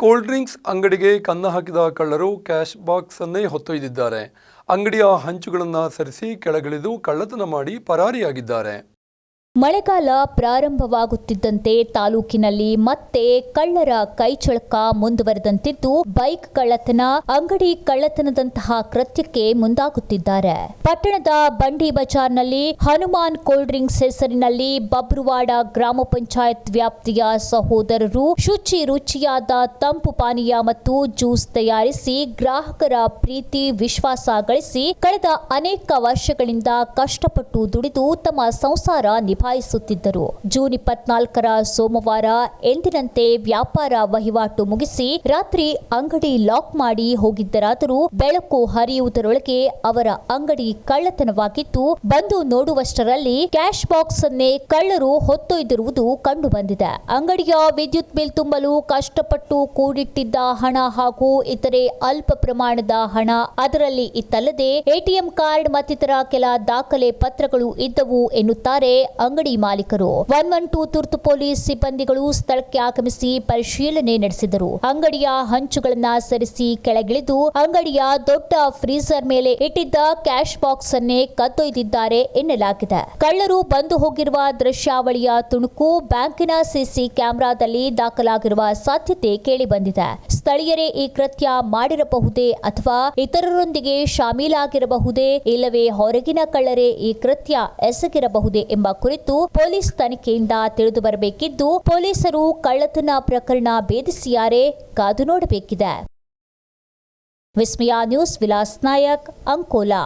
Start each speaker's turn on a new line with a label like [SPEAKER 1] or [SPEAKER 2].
[SPEAKER 1] Cold drinks ಅಂಗಡಿಗೆ ಕನ್ನ ಹಾಕಿದ ಕಳ್ಳರು ಕ್ಯಾಶ್ ಬಾಕ್ಸನ್ನೇ ಹೊತ್ತೊಯ್ದಿದ್ದಾರೆ. ಅಂಗಡಿಯ ಹಂಚುಗಳನ್ನು ಸರಿಸಿ ಕೆಳಗಿಳಿದು ಕಳ್ಳತನ ಮಾಡಿ ಪರಾರಿಯಾಗಿದ್ದಾರೆ.
[SPEAKER 2] ಮಳೆಗಾಲ ಪ್ರಾರಂಭವಾಗುತ್ತಿದ್ದಂತೆ ತಾಲೂಕಿನಲ್ಲಿ ಮತ್ತೆ ಕಳ್ಳರ ಕೈಚಳಕ ಮುಂದುವರೆದಂತಿದ್ದು ಬೈಕ್ ಕಳ್ಳತನ, ಅಂಗಡಿ ಕಳ್ಳತನದಂತಹ ಕೃತ್ಯಕ್ಕೆ ಮುಂದಾಗುತ್ತಿದ್ದಾರೆ. ಪಟ್ಟಣದ ಬಂಡಿ ಬಜಾರ್ನಲ್ಲಿ ಹನುಮಾನ್ ಕೋಲ್ಡ್ ಡ್ರಿಂಕ್ಸ್ ಹೆಸರಿನಲ್ಲಿ ಬಬ್ರುವಾಡ ಗ್ರಾಮ ಪಂಚಾಯತ್ ವ್ಯಾಪ್ತಿಯ ಸಹೋದರರು ಶುಚಿ ರುಚಿಯಾದ ತಂಪು ಪಾನೀಯ ಮತ್ತು ಜ್ಯೂಸ್ ತಯಾರಿಸಿ ಗ್ರಾಹಕರ ಪ್ರೀತಿ ವಿಶ್ವಾಸ ಗಳಿಸಿ ಕಳೆದ ಅನೇಕ ವರ್ಷಗಳಿಂದ ಕಷ್ಟಪಟ್ಟು ದುಡಿದು ತಮ್ಮ ಸಂಸಾರ ನಿಭಾಯಿಸುತ್ತಿದ್ದರು ಜೂನ್ ಇಪ್ಪತ್ನಾಲ್ಕರ ಸೋಮವಾರ ಎಂದಿನಂತೆ ವ್ಯಾಪಾರ ವಹಿವಾಟು ಮುಗಿಸಿ ರಾತ್ರಿ ಅಂಗಡಿ ಲಾಕ್ ಮಾಡಿ ಹೋಗಿದ್ದರಾದರೂ ಬೆಳಕು ಹರಿಯುವುದರೊಳಗೆ ಅವರ ಅಂಗಡಿ ಕಳ್ಳತನವಾಗಿದ್ದು, ಬಂದು ನೋಡುವಷ್ಟರಲ್ಲಿ ಕ್ಯಾಶ್ ಬಾಕ್ಸ್ ಅನ್ನೇ ಕಳ್ಳರು ಹೊತ್ತೊಯ್ದಿರುವುದು ಕಂಡುಬಂದಿದೆ. ಅಂಗಡಿಯ ವಿದ್ಯುತ್ ಬಿಲ್ ತುಂಬಲು ಕಷ್ಟಪಟ್ಟು ಕೂಡಿಟ್ಟಿದ್ದ ಹಣ ಹಾಗೂ ಇತರೆ ಅಲ್ಪ ಪ್ರಮಾಣದ ಹಣ ಅದರಲ್ಲಿ ಇತ್ತಲ್ಲದೆ ಎಟಿಎಂ ಕಾರ್ಡ್ ಮತ್ತಿತರ ಕೆಲ ದಾಖಲೆ ಪತ್ರಗಳು ಇದ್ದವು ಎನ್ನುತ್ತಾರೆ ಅಂಗಡಿ ಮಾಲೀಕರು ಒನ್ ಒನ್ ಟೂ ತುರ್ತು ಪೊಲೀಸ್ ಸಿಬ್ಬಂದಿಗಳು ಸ್ಥಳಕ್ಕೆ ಆಗಮಿಸಿ ಪರಿಶೀಲನೆ ನಡೆಸಿದರು. ಅಂಗಡಿಯ ಹಂಚುಗಳನ್ನ ಸರಿಸಿ ಕೆಳಗಿಳಿದು ಅಂಗಡಿಯ ದೊಡ್ಡ ಫ್ರೀಜರ್ ಮೇಲೆ ಇಟ್ಟಿದ್ದ ಕ್ಯಾಶ್ ಬಾಕ್ಸ್ ಅನ್ನೇ ಕದ್ದೊಯ್ದಿದ್ದಾರೆ ಎನ್ನಲಾಗಿದೆ. ಕಳ್ಳರು ಬಂದು ಹೋಗಿರುವ ದೃಶ್ಯಾವಳಿಯ ತುಣುಕು ಬ್ಯಾಂಕಿನ ಸಿಸಿ ಕ್ಯಾಮೆರಾದಲ್ಲಿ ದಾಖಲಾಗಿರುವ ಸಾಧ್ಯತೆ ಕೇಳಿಬಂದಿದೆ. ಸ್ಥಳೀಯರೇ ಈ ಕೃತ್ಯ ಮಾಡಿರಬಹುದೇ ಅಥವಾ ಇತರರೊಂದಿಗೆ ಶಾಮೀಲಾಗಿರಬಹುದೇ, ಇಲ್ಲವೇ ಹೊರಗಿನ ಕಳ್ಳರೇ ಈ ಕೃತ್ಯ ಎಸಗಿರಬಹುದೇ ಎಂಬ ಕುರಿತು ಪೊಲೀಸ್ ತನಿಖೆಯಿಂದ ತಿಳಿದು ಬರಬೇಕಿದ್ದು, ಪೊಲೀಸರು ಕಳ್ಳತನ ಪ್ರಕರಣ ಭೇದಿಸಿಯಾರೆ, ಕಾದು ನೋಡಬೇಕಿದೆ. ವಿಸ್ಮಯ ನ್ಯೂಸ್ ವಿಲಾಸ್ ನಾಯಕ್, ಅಂಕೋಲಾ.